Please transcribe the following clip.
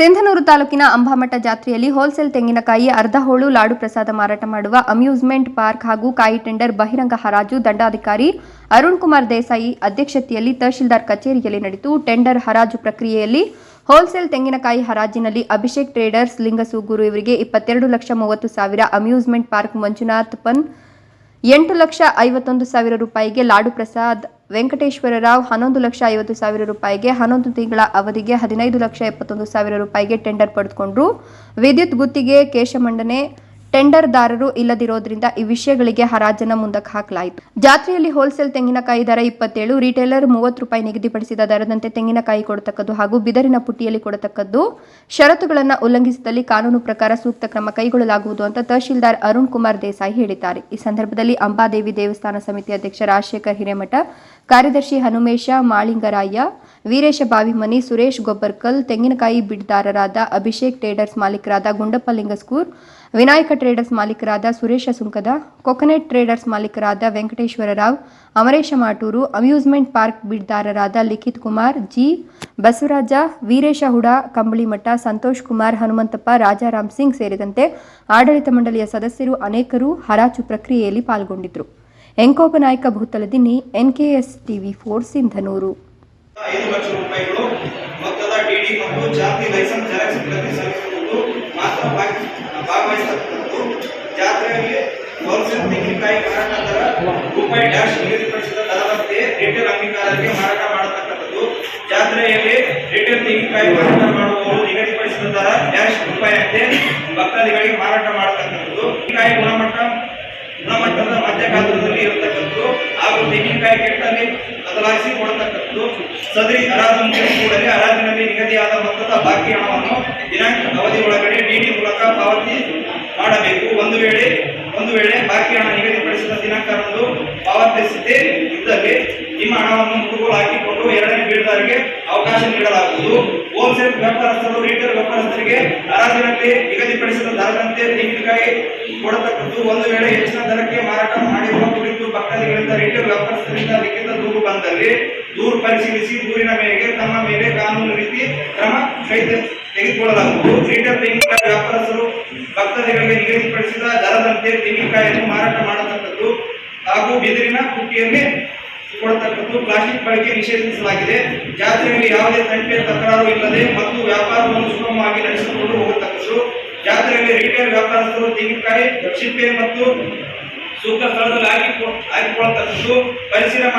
ಸಿಂಧನೂರು ತಾಲೂಕಿನ ಅಂಬಾಮಠ ಜಾತ್ರೆಯಲ್ಲಿ ಹೋಲ್ಸೇಲ್ ತೆಂಗಿನಕಾಯಿ ಅರ್ಧ ಹೋಳು ಲಾಡು ಪ್ರಸಾದ ಮಾರಾಟ ಮಾಡುವ ಅಮ್ಯೂಸ್ಮೆಂಟ್ ಪಾರ್ಕ್ ಹಾಗೂ ಕಾಯಿ ಟೆಂಡರ್ ಬಹಿರಂಗ ಹರಾಜು ದಂಡಾಧಿಕಾರಿ ಅರುಣ್ ಕುಮಾರ್ ದೇಸಾಯಿ ಅಧ್ಯಕ್ಷತೆಯಲ್ಲಿ ತಹಶೀಲ್ದಾರ್ ಕಚೇರಿಯಲ್ಲಿ ನಡೆಯಿತು ಟೆಂಡರ್ ಹರಾಜು ಪ್ರಕ್ರಿಯೆಯಲ್ಲಿ ಹೋಲ್ಸೇಲ್ ತೆಂಗಿನಕಾಯಿ ಹರಾಜಿನಲ್ಲಿ ಅಭಿಷೇಕ್ ಟ್ರೇಡರ್ಸ್, ಲಿಂಗಸೂಗೂರು ಇವರಿಗೆ ಇಪ್ಪತ್ತೆರಡು ಲಕ್ಷ ಮೂವತ್ತು ಸಾವಿರ, ಅಮ್ಯೂಸ್ಮೆಂಟ್ ಪಾರ್ಕ್ ಮಂಜುನಾಥ್ ಪನ್ ಎಂಟು ಲಕ್ಷ ಐವತ್ತೊಂದು ಸಾವಿರ ರೂಪಾಯಿಗೆ ಲಾಡು ಪ್ರಸಾದ್ ವೆಂಕಟೇಶ್ವರರಾವ್ ಹನ್ನೊಂದು ಲಕ್ಷ ಐವತ್ತು ಸಾವಿರ ರೂಪಾಯಿಗೆ ಹನ್ನೊಂದು ತಿಂಗಳ ಅವಧಿಗೆ ಹದಿನೈದು ಲಕ್ಷ ಎಪ್ಪತ್ತೊಂದು ಸಾವಿರ ರೂಪಾಯಿಗೆ ಟೆಂಡರ್ ಪಡೆದುಕೊಂಡ್ರು. ವಿದ್ಯುತ್ ಗುತ್ತಿಗೆ ಕೇಶಮಂಡನೆ ಟೆಂಡರ್ದಾರರು ಇಲ್ಲದಿರೋದ್ರಿಂದ ಈ ವಿಷಯಗಳಿಗೆ ಹರಾಜನ ಮುಂದಕ್ಕೆ ಹಾಕಲಾಯಿತು. ಜಾತ್ರೆಯಲ್ಲಿ ಹೋಲ್ಸೇಲ್ ತೆಂಗಿನಕಾಯಿ ದರ ಇಪ್ಪತ್ತೇಳು ರಿಟೇಲರ್ ಮೂವತ್ತು ರೂಪಾಯಿ ನಿಗದಿಪಡಿಸಿದ ದರದಂತೆ ತೆಂಗಿನಕಾಯಿ ಕೊಡತಕ್ಕದ್ದು ಹಾಗೂ ಬಿದರಿನ ಪುಟ್ಟಿಯಲ್ಲಿ ಕೊಡತಕ್ಕದ್ದು ಷರತ್ತುಗಳನ್ನು ಉಲ್ಲಂಘಿಸಿದಲ್ಲಿ ಕಾನೂನು ಪ್ರಕಾರ ಸೂಕ್ತ ಕ್ರಮ ಕೈಗೊಳ್ಳಲಾಗುವುದು ಅಂತ ತಹಶೀಲ್ದಾರ್ ಅರುಣ್ ಕುಮಾರ್ ದೇಸಾಯಿ ಹೇಳಿದ್ದಾರೆ. ಈ ಸಂದರ್ಭದಲ್ಲಿ ಅಂಬಾದೇವಿ ದೇವಸ್ಥಾನ ಸಮಿತಿ ಅಧ್ಯಕ್ಷ ರಾಜಶೇಖರ್ ಹಿರೇಮಠ, ಕಾರ್ಯದರ್ಶಿ ಹನುಮೇಶ, ಮಾಳಿಂಗರಾಯ, ವೀರೇಶ ಬಾವಿಮನಿ, ಸುರೇಶ್ ಗೊಬ್ಬರ್ಕಲ್, ತೆಂಗಿನಕಾಯಿ ಬಿಡ್ದಾರರಾದ ಅಭಿಷೇಕ್ ಟ್ರೇಡರ್ಸ್ ಮಾಲೀಕರಾದ ಗುಂಡಪ್ಪ ಲಿಂಗಸ್ಕೂರ್, ವಿನಾಯಕ ಟ್ರೇಡರ್ಸ್ ಮಾಲೀಕರಾದ ಸುರೇಶ ಸುಂಕದ, ಕೊಕೊನೆಟ್ ಟ್ರೇಡರ್ಸ್ ಮಾಲೀಕರಾದ ವೆಂಕಟೇಶ್ವರ ರಾವ್ ಅಮರೇಶ ಮಾಟೂರು, ಅಮ್ಯೂಸ್ಮೆಂಟ್ ಪಾರ್ಕ್ ಬಿಡ್ದಾರರಾದ ಲಿಖಿತ್ ಕುಮಾರ್, ಜಿ. ಬಸವರಾಜ, ವೀರೇಶ ಹುಡ ಕಂಬಳಿಮಠ ಸಂತೋಷ್ ಕುಮಾರ್, ಹನುಮಂತಪ್ಪ, ರಾಜಾರಾಮ್ ಸಿಂಗ್ ಸೇರಿದಂತೆ ಆಡಳಿತ ಮಂಡಳಿಯ ಸದಸ್ಯರು ಅನೇಕರು ಹರಾಜು ಪ್ರಕ್ರಿಯೆಯಲ್ಲಿ ಪಾಲ್ಗೊಂಡಿದ್ದರು Nayaka Bhutaladinni NKS TV four Sindhanur. ಐದು ಲಕ್ಷ ರೂಪಾಯಿಗಳು ಮೊತ್ತದ ಡಿಡಿ ಮತ್ತು ಜಾತಿ ಲೈಸೆನ್ಸ್ ಜೆರಾಕ್ಸ್ ಪ್ರತಿ ಭಾಗವಹಿಸತಕ್ಕದ್ದು ಜಾತ್ರೆಯಲ್ಲಿ ಹೋಲ್ಸೇಲ್ ತೆಂಗಿನಕಾಯಿ ಮಾರಾಟ ರೂಪಾಯಿ ಡ್ಯಾಶ್ ನಿಗದಿಪಡಿಸಿದ ದರದಂತೆ ರಿಟೇಲ್ ಅಂಗೀಕಾರಕ್ಕೆ ಮಾರಾಟ ಮಾಡತಕ್ಕಂಥದ್ದು ಜಾತ್ರೆಯಲ್ಲಿ ರಿಟೇಲ್ ತೆಂಗಿನಕಾಯಿ ಮಾರಾಟ ಮಾಡುವವರು ನಿಗದಿಪಡಿಸಿದ ದರ ಡ್ಯಾಶ್ ರೂಪಾಯಿಯಂತೆ ಭಕ್ತಾದಿಗಳಿಗೆ ಮಾರಾಟ ಮಾಡತಕ್ಕಂಥದ್ದು ತೆಂಗಿನಕಾಯಿ ಗುಣಮಟ್ಟ ಗುಣಮಟ್ಟದ ಮಧ್ಯ ಗಾತ್ರದಲ್ಲಿ ಇರತಕ್ಕದ್ದು ಹಾಗೂ ತೆಂಗಿನಕಾಯಿ ಕೆಟ್ಟಲ್ಲಿ ಬದಲಾಯಿಸಿ ಕೊಡತಕ್ಕದ್ದು ಸದರಿ ಮುಗಿದ ಕೂಡಲೇ ಹರಾಜಿನಲ್ಲಿ ನಿಗದಿಯಾದ ಮೊತ್ತದ ಬಾಕಿ ಹಣವನ್ನು ದಿನಾಂಕ ಅವಧಿ ಒಳಗಡೆ ಡಿಡಿ ಮೂಲಕ ಪಾವತಿ ಮಾಡಬೇಕು. ಒಂದು ವೇಳೆ ಒಂದು ವೇಳೆ ಬಾಕಿ ಹಣ ನಿಗದಿಪಡಿಸಿದ ದಿನಾಂಕದಂದು ಪಾವತಿಸದೇ ಇದ್ದಲ್ಲಿ ನಿಮ್ಮ ಹಣವನ್ನು ಮುಟ್ಟುಗೋಲು ಹಾಕಿಕೊಂಡು ಎರಡನೇ ಬೀಳ್ದಾರಿಗೆ ಅವಕಾಶ ನೀಡಲಾಗುವುದು. ಹೋಲ್ಸೇಲ್ ವ್ಯಾಪಾರಸ್ಥರು, ರಿಟೇಲ್ ವ್ಯಾಪಾರಸ್ಥರಿಗೆ ಹರಾಜಿನಲ್ಲಿ ನಿಗದಿಪಡಿಸಿದ ದರದಂತೆ ತೆಂಗಿನಕಾಯಿ ಕೊಡತಕ್ಕದ್ದು ಒಂದು ವೇಳೆ ಹೆಚ್ಚಿನ ದರಕ್ಕೆ ಮಾರಾಟ ಪರಿಶೀಲಿಸಿ ದೂರಿನ ಮೇಲೆ ತಮ್ಮ ಮೇಲೆ ಕಾನೂನು ರೀತಿ ಕ್ರಮ ಸಹಿತ ತೆಗೆದುಕೊಳ್ಳಲಾಗುವುದು. ಲೀಟರ್ ತೆಂಗಿನಕಾಯಿ ವ್ಯಾಪಾರಸ್ಥರು ಭಕ್ತಾದಿಗಳಿಗೆ ನಿಗದಿಪಡಿಸಿದ ದರದಂತೆ ತೆಂಗಿನಕಾಯಿಯನ್ನು ಮಾರಾಟ ಮಾಡತಕ್ಕದ್ದು ಹಾಗೂ ಬಿದಿರಿನ ಕುಟ್ಟಿಯನ್ನೇ ಕೊಡತಕ್ಕದ್ದು ಪ್ಲಾಸ್ಟಿಕ್ ಬಳಕೆ ನಿಷೇಧಿಸಲಾಗಿದೆ. ಜಾತ್ರೆಯಲ್ಲಿ ಯಾವುದೇ ತಂಟೆ, ತಕರಾರು ಇಲ್ಲದೆ ಮತ್ತು ವ್ಯಾಪಾರವನ್ನು ಸುಗಮವಾಗಿ ನಡೆಸಿಕೊಂಡು ಹೋಗತಕ್ಕದ್ದು. ಜಾತ್ರೆಯಲ್ಲಿ ರಿಟೇಲ್ ವ್ಯಾಪಾರಸ್ಥರು ತೆಂಗಿನಕಾಯಿ ಸಿಪ್ಪೆ ಮತ್ತು ಸೂಕ್ತ ಸ್ಥಳದಲ್ಲಿ ಹಾಕಿ ಹಾಕಿಕೊಳ್ಳತಕ್ಕದ್ದು. ಪರಿಸರ